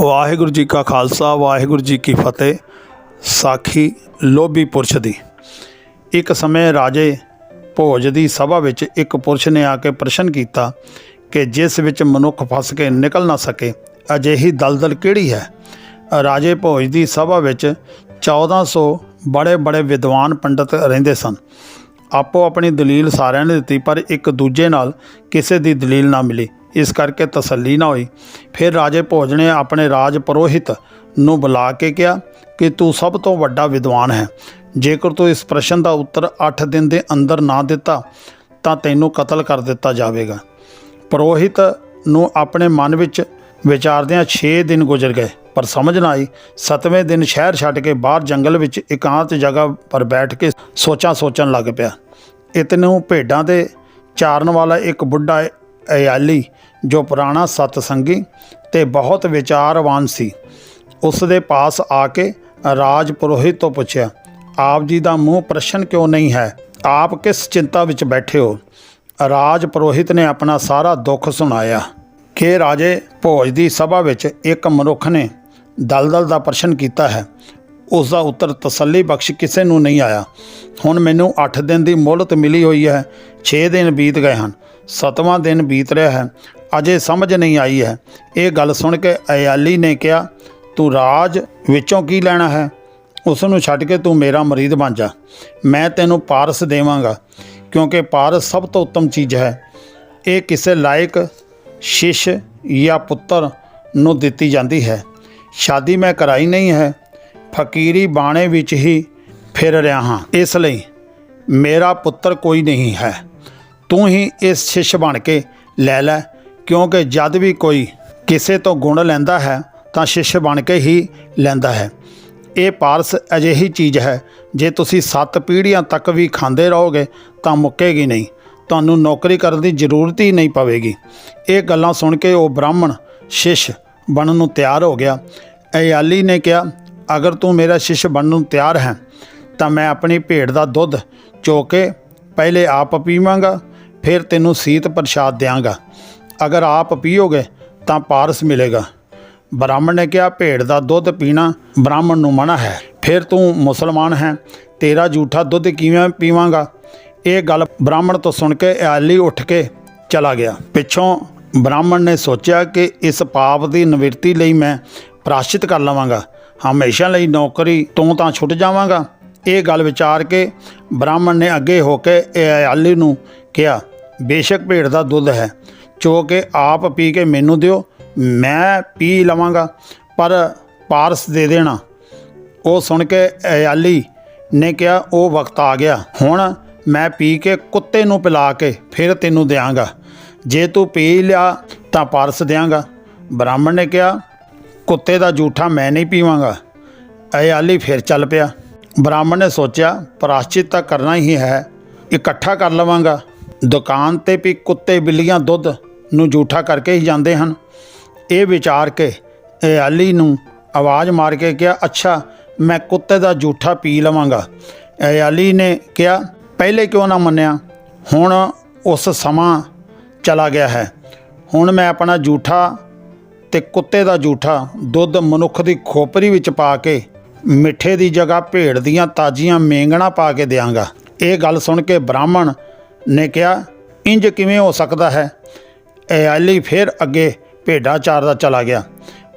ਵਾਹਿਗੁਰੂ ਜੀ ਕਾ ਖਾਲਸਾ, ਵਾਹਿਗੁਰੂ ਜੀ ਕੀ ਫਤਿਹ। ਸਾਖੀ ਲੋਭੀ ਪੁਰਸ਼ ਦੀ। ਇੱਕ ਸਮੇਂ ਰਾਜੇ ਭੋਜ ਦੀ ਸਭਾ ਵਿੱਚ ਇੱਕ ਪੁਰਸ਼ ਨੇ ਆ ਕੇ ਪ੍ਰਸ਼ਨ ਕੀਤਾ ਕਿ ਜਿਸ ਵਿੱਚ ਮਨੁੱਖ ਫਸ ਕੇ ਨਿਕਲ ਨਾ ਸਕੇ, ਅਜਿਹੀ ਦਲਦਲ ਕਿਹੜੀ ਹੈ? ਰਾਜੇ ਭੋਜ ਦੀ ਸਭਾ ਵਿੱਚ 1400 ਬੜੇ ਬੜੇ ਵਿਦਵਾਨ ਪੰਡਤ ਰਹਿੰਦੇ ਸਨ। ਆਪੋ ਆਪਣੀ ਦਲੀਲ ਸਾਰਿਆਂ ਨੇ ਦਿੱਤੀ, ਪਰ ਇੱਕ ਦੂਜੇ ਨਾਲ ਕਿਸੇ ਦੀ ਦਲੀਲ ਨਾ ਮਿਲੀ। ਇਸ ਕਰਕੇ ਤਸੱਲੀ ਨਾ ਹੋਈ। ਫਿਰ ਰਾਜੇ ਭੋਜ ਨੇ ਆਪਣੇ ਰਾਜ ਪਰੋਹਿਤ ਨੂੰ ਬੁਲਾ ਕੇ ਕਿਹਾ ਕਿ ਤੂੰ ਸਭ ਤੋਂ ਵੱਡਾ ਵਿਦਵਾਨ ਹੈ। ਜੇਕਰ ਤੂੰ ਇਸ ਪ੍ਰਸ਼ਨ ਦਾ ਉੱਤਰ 8 ਦਿਨ ਦੇ ਅੰਦਰ ਨਾ ਦਿੱਤਾ, ਤਾਂ ਤੈਨੂੰ ਕਤਲ ਕਰ ਦਿੱਤਾ ਜਾਵੇਗਾ। ਪਰੋਹਿਤ ਨੂੰ ਆਪਣੇ ਮਨ ਵਿੱਚ ਵਿਚਾਰਦਿਆਂ 6 ਦਿਨ ਗੁਜ਼ਰ ਗਏ, ਪਰ ਸਮਝ ਨਾ ਆਈ। 7ਵੇਂ ਦਿਨ ਸ਼ਹਿਰ ਛੱਡ ਕੇ ਬਾਹਰ ਜੰਗਲ ਵਿੱਚ ਇਕਾਂਤ ਜਗ੍ਹਾ ਪਰ ਬੈਠ ਕੇ ਸੋਚਾਂ ਸੋਚਣ ਲੱਗ ਪਿਆ। ਇਤਨੂੰ ਭੇਡਾਂ ਦੇ ਚਾਰਨ ਵਾਲਾ ਇੱਕ ਬੁੱਢਾ ਅਯਾਲੀ ਜੋ ਪੁਰਾਣਾ ਸਤਸੰਗੀ ਤੇ ਬਹੁਤ ਵਿਚਾਰਵਾਨ ਸੀ ਉਸ ਦੇ ਪਾਸ ਆ ਕੇ ਰਾਜ ਪੁਰੋਹਿਤ ਤੋਂ ਪੁੱਛਿਆ, ਆਪ ਜੀ ਦਾ ਮੂੰਹ ਪ੍ਰਸ਼ਨ ਕਿਉਂ ਨਹੀਂ ਹੈ? ਆਪ ਕਿਸ ਚਿੰਤਾ ਵਿੱਚ ਬੈਠੇ ਹੋ? ਰਾਜ ਪੁਰੋਹਿਤ ਨੇ ਆਪਣਾ ਸਾਰਾ ਦੁੱਖ ਸੁਣਾਇਆ ਕਿ ਰਾਜੇ ਭੋਜ ਦੀ ਸਭਾ ਵਿੱਚ ਇੱਕ ਮਨੁੱਖ ਨੇ ਦਲਦਲ ਦਾ ਪ੍ਰਸ਼ਨ ਕੀਤਾ ਹੈ। ਉਸ ਦਾ ਉੱਤਰ ਤਸੱਲੀ ਬਖਸ਼ ਕਿਸੇ ਨੂੰ ਨਹੀਂ ਆਇਆ। ਹੁਣ ਮੈਨੂੰ 8 ਦਿਨ ਦੀ ਮੋਹਲਤ ਮਿਲੀ ਹੋਈ ਹੈ 6 ਦਿਨ ਬੀਤ ਗਏ ਹਨ। 7ਵਾਂ ਦਿਨ ਬੀਤ ਰਿਹਾ ਹੈ, ਅਜੇ ਸਮਝ ਨਹੀਂ ਆਈ ਹੈ। ਇਹ ਗੱਲ ਸੁਣ ਕੇ ਅਯਾਲੀ ਨੇ ਕਿਹਾ, ਤੂੰ ਰਾਜ ਵਿੱਚੋਂ ਕੀ ਲੈਣਾ ਹੈ? ਉਸ ਨੂੰ ਛੱਡ ਕੇ ਤੂੰ ਮੇਰਾ ਮਰੀਦ ਬਣ ਜਾ। ਮੈਂ ਤੈਨੂੰ ਪਾਰਸ ਦੇਵਾਂਗਾ, ਕਿਉਂਕਿ ਪਾਰਸ ਸਭ ਤੋਂ ਉੱਤਮ ਚੀਜ਼ ਹੈ। ਇਹ ਕਿਸੇ ਲਾਇਕ ਸ਼ਿਸ਼ ਜਾਂ ਪੁੱਤਰ ਨੂੰ ਦਿੱਤੀ ਜਾਂਦੀ ਹੈ। ਸ਼ਾਦੀ ਮੈਂ ਕਰਾਈ ਨਹੀਂ ਹੈ, ਫਕੀਰੀ ਬਾਣੇ ਵਿੱਚ ਹੀ ਫਿਰ ਰਿਹਾ ਹਾਂ। ਇਸ ਲਈ ਮੇਰਾ ਪੁੱਤਰ ਕੋਈ ਨਹੀਂ ਹੈ। ਤੂੰ ਹੀ ਇਸ ਸ਼ਿਸ਼ ਬਣ ਕੇ ਲੈ ਲੈ, ਕਿਉਂਕਿ ਜਦ ਵੀ ਕੋਈ ਕਿਸੇ ਤੋਂ ਗੁਣ ਲੈਂਦਾ ਹੈ, ਤਾਂ ਸ਼ਿਸ਼ ਬਣ ਕੇ ਹੀ ਲੈਂਦਾ ਹੈ। ਇਹ ਪਾਰਸ ਅਜਿਹੀ ਚੀਜ਼ ਹੈ, ਜੇ ਤੁਸੀਂ ਸੱਤ ਪੀੜ੍ਹੀਆਂ ਤੱਕ ਵੀ ਖਾਂਦੇ ਰਹੋਗੇ, ਤਾਂ ਮੁੱਕੇਗੀ ਨਹੀਂ। ਤੁਹਾਨੂੰ ਨੌਕਰੀ ਕਰਨ ਦੀ ਜ਼ਰੂਰਤ ਹੀ ਨਹੀਂ ਪਵੇਗੀ। ਇਹ ਗੱਲਾਂ ਸੁਣ ਕੇ ਉਹ ਬ੍ਰਾਹਮਣ ਸ਼ਿਸ਼ ਬਣਨ ਨੂੰ ਤਿਆਰ ਹੋ ਗਿਆ। ਅਯਾਲੀ ਨੇ ਕਿਹਾ, ਅਗਰ ਤੂੰ ਮੇਰਾ ਸ਼ਿਸ਼ ਬਣਨ ਨੂੰ ਤਿਆਰ ਹੈ, ਤਾਂ ਮੈਂ ਆਪਣੀ ਭੇਡ ਦਾ ਦੁੱਧ ਚੋ ਕੇ ਪਹਿਲੇ ਆਪ ਪੀਵਾਂਗਾ ਫਿਰ ਤੈਨੂੰ ਸੀਤ ਪ੍ਰਸ਼ਾਦ ਦਿਆਂਗਾ। ਅਗਰ ਆਪ ਪੀਓਗੇ ਤਾਂ ਪਾਰਸ ਮਿਲੇਗਾ। ਬ੍ਰਾਹਮਣ ਨੇ ਕਿਹਾ, ਭੇਡ ਦਾ ਦੁੱਧ ਪੀਣਾ ਬ੍ਰਾਹਮਣ ਨੂੰ ਮਨਾ ਹੈ। ਫਿਰ ਤੂੰ ਮੁਸਲਮਾਨ ਹੈ, ਤੇਰਾ ਝੂਠਾ ਦੁੱਧ ਕਿਵੇਂ ਪੀਵਾਂਗਾ? ਇਹ ਗੱਲ ਬ੍ਰਾਹਮਣ ਤੋਂ ਸੁਣ ਕੇ ਆਲੀ ਉੱਠ ਕੇ ਚਲਾ ਗਿਆ। ਪਿੱਛੋਂ ਬ੍ਰਾਹਮਣ ਨੇ ਸੋਚਿਆ ਕਿ ਇਸ ਪਾਪ ਦੀ ਨਿਵਰਤੀ ਲਈ ਮੈਂ ਪ੍ਰਾਸ਼ਚਿਤ ਕਰ ਲਵਾਂਗਾ। ਹਮੇਸ਼ਾ ਲਈ ਨੌਕਰੀ ਤੋਂ ਤਾਂ ਛੁੱਟ ਜਾਵਾਂਗਾ। ਇਹ ਗੱਲ ਵਿਚਾਰ ਕੇ ਬ੍ਰਾਹਮਣ ਨੇ ਅੱਗੇ ਹੋ ਕੇ ਆਲੀ ਨੂੰ ਕਿਹਾ, ਬੇਸ਼ੱਕ ਭੇਡ ਦਾ ਦੁੱਧ ਹੈ, ਚੋ ਕੇ ਆਪ ਪੀ ਕੇ ਮੈਨੂੰ ਦਿਓ, ਮੈਂ ਪੀ ਲਵਾਂਗਾ, ਪਰ ਪਾਰਸ ਦੇ ਦੇਣਾ। ਉਹ ਸੁਣ ਕੇ ਅਯਾਲੀ ਨੇ ਕਿਹਾ, ਉਹ ਵਕਤ ਆ ਗਿਆ, ਹੁਣ ਮੈਂ ਪੀ ਕੇ ਕੁੱਤੇ ਨੂੰ ਪਿਲਾ ਕੇ ਫਿਰ ਤੈਨੂੰ ਦਿਆਂਗਾ। ਜੇ ਤੂੰ ਪੀ ਲਿਆ ਤਾਂ ਪਾਰਸ ਦਿਆਂਗਾ। ਬ੍ਰਾਹਮਣ ਨੇ ਕਿਹਾ, ਕੁੱਤੇ ਦਾ ਜੂਠਾ ਮੈਂ ਨਹੀਂ ਪੀਵਾਂਗਾ। ਅਯਾਲੀ ਫਿਰ ਚੱਲ ਪਿਆ। ਬ੍ਰਾਹਮਣ ਨੇ ਸੋਚਿਆ, ਪ੍ਰਾਸ਼ਚਿਤ ਤਾਂ ਕਰਨਾ ਹੀ ਹੈ, ਇਕੱਠਾ ਕਰ ਲਵਾਂਗਾ। ਦੁਕਾਨ ਤੇ ਵੀ ਕੁੱਤੇ ਬਿੱਲੀਆਂ ਦੁੱਧ ਨੂੰ ਜੂਠਾ ਕਰਕੇ ਹੀ ਜਾਂਦੇ ਹਨ। ਇਹ ਵਿਚਾਰ ਕੇ ਅਯਾਲੀ ਨੂੰ ਆਵਾਜ਼ ਮਾਰ ਕੇ ਕਿਹਾ, ਅੱਛਾ, ਮੈਂ ਕੁੱਤੇ ਦਾ ਜੂਠਾ ਪੀ ਲਵਾਂਗਾ। ਅਯਾਲੀ ਨੇ ਕਿਹਾ, ਪਹਿਲੇ ਕਿਉਂ ਨਾ ਮੰਨਿਆ? ਹੁਣ ਉਸ ਸਮਾਂ ਚਲਾ ਗਿਆ ਹੈ। ਹੁਣ ਮੈਂ ਆਪਣਾ ਜੂਠਾ ਤੇ ਕੁੱਤੇ ਦਾ ਜੂਠਾ ਦੁੱਧ ਮਨੁੱਖ ਦੀ ਖੋਪਰੀ ਵਿੱਚ ਪਾ ਕੇ ਮਿੱਠੇ ਦੀ ਜਗ੍ਹਾ ਭੇਡ ਦੀਆਂ ਤਾਜ਼ੀਆਂ ਮੇਂਗਣਾ ਪਾ ਕੇ ਦਿਆਂਗਾ। ਇਹ ਗੱਲ ਸੁਣ ਕੇ ਬ੍ਰਾਹਮਣ ਨੇ ਕਿਹਾ, ਇੰਜ ਕਿਵੇਂ ਹੋ ਸਕਦਾ ਹੈ? ਅਯਾਲੀ ਫਿਰ ਅੱਗੇ ਭੇਡਾਂ ਚਾਰਦਾ ਚਲਾ ਗਿਆ।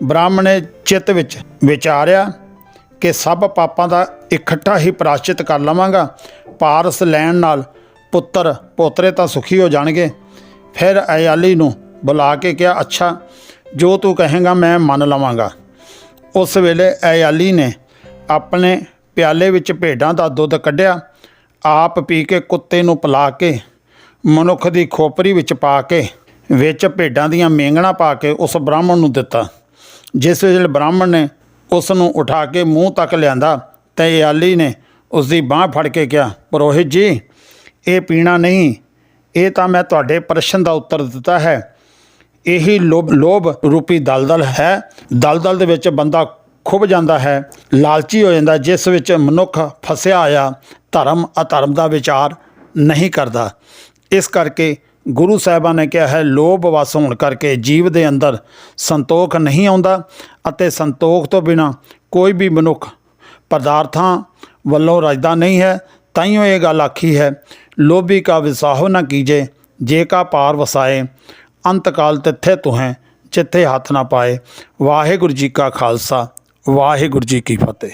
ਬ੍ਰਾਹਮਣ ਨੇ ਚਿੱਤ ਵਿੱਚ ਵਿਚਾਰਿਆ ਕਿ ਸਭ ਪਾਪਾਂ ਦਾ ਇਕੱਠਾ ਹੀ ਪ੍ਰਾਸ਼ਚਿਤ ਕਰ ਲਵਾਂਗਾ। ਪਾਰਸ ਲੈਣ ਨਾਲ ਪੁੱਤਰ ਪੋਤਰੇ ਤਾਂ ਸੁਖੀ ਹੋ ਜਾਣਗੇ। ਫਿਰ ਅਯਾਲੀ ਨੂੰ ਬੁਲਾ ਕੇ ਕਿਹਾ, ਅੱਛਾ, ਜੋ ਤੂੰ ਕਹੇਗਾ ਮੈਂ ਮੰਨ ਲਵਾਂਗਾ। ਉਸ ਵੇਲੇ ਅਯਾਲੀ ਨੇ ਆਪਣੇ ਪਿਆਲੇ ਵਿੱਚ ਭੇਡਾਂ ਦਾ ਦੁੱਧ ਕੱਢਿਆ। ਆਪ ਪੀ ਕੇ ਕੁੱਤੇ ਨੂੰ ਪਿਲਾ ਕੇ, ਮਨੁੱਖ ਦੀ ਖੋਪਰੀ ਵਿੱਚ ਪਾ ਕੇ, ਵਿੱਚ ਭੇਡਾਂ ਦੀਆਂ ਮੇਂਗਣਾ ਪਾ ਕੇ ਉਸ ਬ੍ਰਾਹਮਣ ਨੂੰ ਦਿੱਤਾ। ਜਿਸ ਵੇਲੇ ਬ੍ਰਾਹਮਣ ਨੇ ਉਸ ਨੂੰ ਉਠਾ ਕੇ ਮੂੰਹ ਤੱਕ ਲਿਆਂਦਾ, ਤੇ ਅਯਾਲੀ ਨੇ ਉਸ ਦੀ ਬਾਹ ਫੜ ਕੇ ਕਿਹਾ, ਪੁਰੋਹਿਤ ਜੀ, ਇਹ ਪੀਣਾ ਨਹੀਂ, ਇਹ ਤਾਂ ਮੈਂ ਤੁਹਾਡੇ ਪ੍ਰਸ਼ਨ ਦਾ ਉੱਤਰ ਦਿੱਤਾ ਹੈ। ਇਹੀ ਲੋਭ ਲੋਭ ਰੂਪੀ ਦਲਦਲ ਹੈ। ਦਲਦਲ ਦੇ ਵਿੱਚ ਬੰਦਾ ਖੁੱਭ ਜਾਂਦਾ ਹੈ, ਲਾਲਚੀ ਹੋ ਜਾਂਦਾ, ਜਿਸ ਵਿੱਚ ਮਨੁੱਖ ਫਸਿਆ ਆਇਆ ਧਰਮ ਅਧਰਮ ਦਾ ਵਿਚਾਰ ਨਹੀਂ ਕਰਦਾ। ਇਸ ਕਰਕੇ ਗੁਰੂ ਸਾਹਿਬਾਨ ਨੇ ਕਿਹਾ ਹੈ, ਲੋਭ ਵਸ ਹੋਣ ਕਰਕੇ ਜੀਵ ਦੇ ਅੰਦਰ ਸੰਤੋਖ ਨਹੀਂ ਆਉਂਦਾ ਅਤੇ ਸੰਤੋਖ ਤੋਂ ਬਿਨਾ ਕੋਈ ਵੀ ਮਨੁੱਖ ਪਦਾਰਥਾਂ ਵੱਲੋਂ ਰਜਦਾ ਨਹੀਂ ਹੈ। ਤਾਈਓ ਇਹ ਗੱਲ ਆਖੀ ਹੈ, ਲੋਭੀ ਕਾ ਵਿਸਾਹੋ ਨਾ ਕੀਜੇ, ਜੇ ਕਾ ਪਾਰ ਵਸਾਏ ਅੰਤ ਕਾਲ ਤਿੱਥੇ ਤੁਹੈ ਜਿੱਥੇ ਹੱਥ ਨਾ ਪਾਏ। ਵਾਹਿਗੁਰੂ ਜੀ ਕਾ ਖਾਲਸਾ, ਵਾਹਿਗੁਰੂ ਜੀ ਕੀ ਫਤਿਹ।